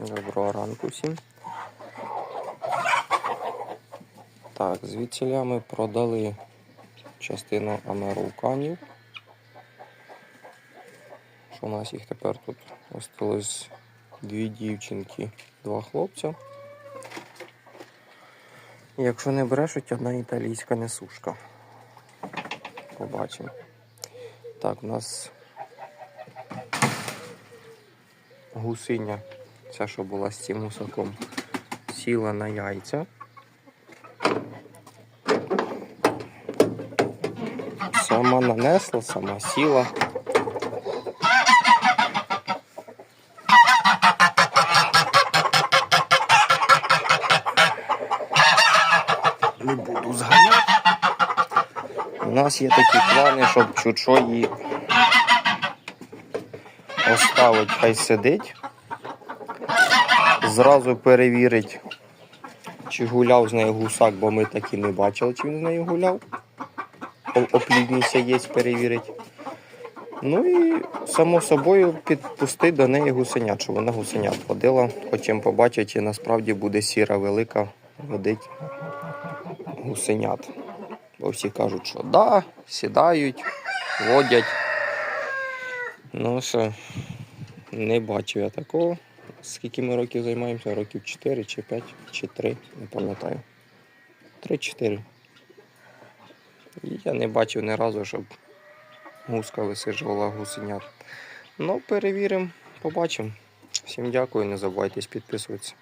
Доброго ранку всім. Так, звідсіля ми продали частину американів. Що у нас їх тепер тут осталось дві дівчинки, два хлопця. Якщо не брешуть, одна італійська несушка. Побачимо. Так, у нас гусиня, ця, що була з цим гусаком, сіла на яйця. Сама нанесла, сама сіла. Не буду зганяти. У нас є такі плани, щоб чучо її оставить, хай сидить. Зразу перевірить, чи гуляв з нею гусак, бо ми так і не бачили, чи він з нею гуляв. Оплідніся є, перевірить. Ну і само собою підпустити до неї гусенят, щоб вона гусенят водила. Хочемо побачити, чи насправді буде сіра велика водить гусенят. Бо всі кажуть, що да, сідають, водять. Ну що, не бачив я такого. Скільки ми років займаємося? Років 4 чи 5 чи 3, не пам'ятаю. 3-4. Я не бачив ні разу, щоб гуска висиджувала гусенят. Ну, перевіримо, побачимо. Всім дякую, не забувайте підписуватися.